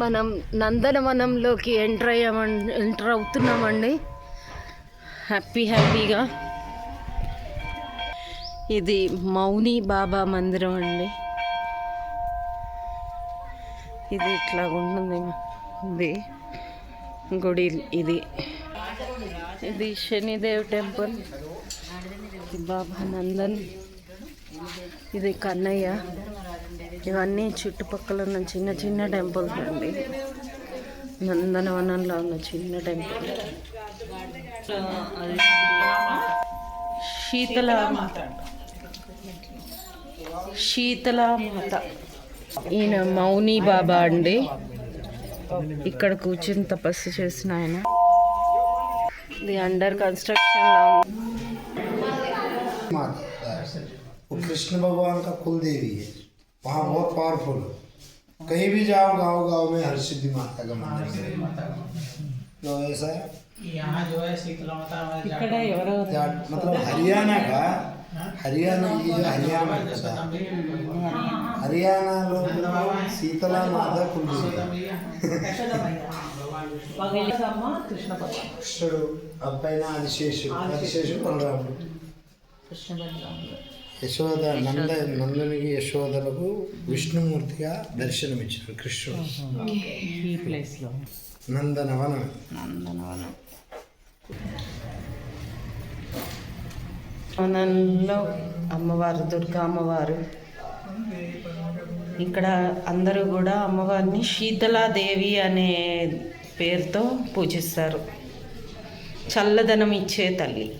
మనం నందనవనంలోకి ఎంటర్ అయ్యామండి ఎంటర్ అవుతున్నామండి. హ్యాపీ హ్యాపీగా ఇది మౌని బాబా మందిరం అండి. ఇది ఇట్లా ఉంటుంది ఇది గుడి ఇది. ఇది శనిదేవ్ టెంపుల్. బాబా నందన్. ఇది కన్నయ్య. ఇవన్నీ చుట్టుపక్కల ఉన్న చిన్న చిన్న టెంపుల్స్ అండి నందనవనంలో ఉన్న చిన్న టెంపుల్ శీతల శీతల మాత ఈయన మౌని బాబా అండి ఇక్కడ కూర్చుని తపస్సు చేసిన ఆయన ఇది అండర్ కన్స్ట్రక్షన్ లో ఉంది. माता वो कृष्ण भगवान का कुल देवी है वहाँ बहुत पावरफुल है कहीं भी जाओ गांव गांव में हर सिद्धि माता का मंदिर है तो ऐसा है यहाँ जो है शीतला माता हमारे ఇక్కడ ఎవరో जा- मतलब हरियाणा का हरियाणा ये हरियाणा का था हरियाणा लोग शीतला माता कुल देवी కృష్ణ భగవాన్ కృష్ణుడు అబ్బాయిన ఆదిశేషుడు ఆదిశేషుడు బలరాముడు కృష్ణ బలరాముడు యశోద నంద నందునికి యశోదలకు విష్ణుమూర్తిగా దర్శనమిచ్చారు కృష్ణుడు. ఈ ప్లేస్లో. నందనవనం. నందనవనం. వనంలో అమ్మవారు దుర్గా అమ్మవారు. ఇక్కడ అందరూ కూడా అమ్మవారిని శీతలాదేవి అనే పేరుతో పూజిస్తారు. చల్లదనం ఇచ్చే తల్లి.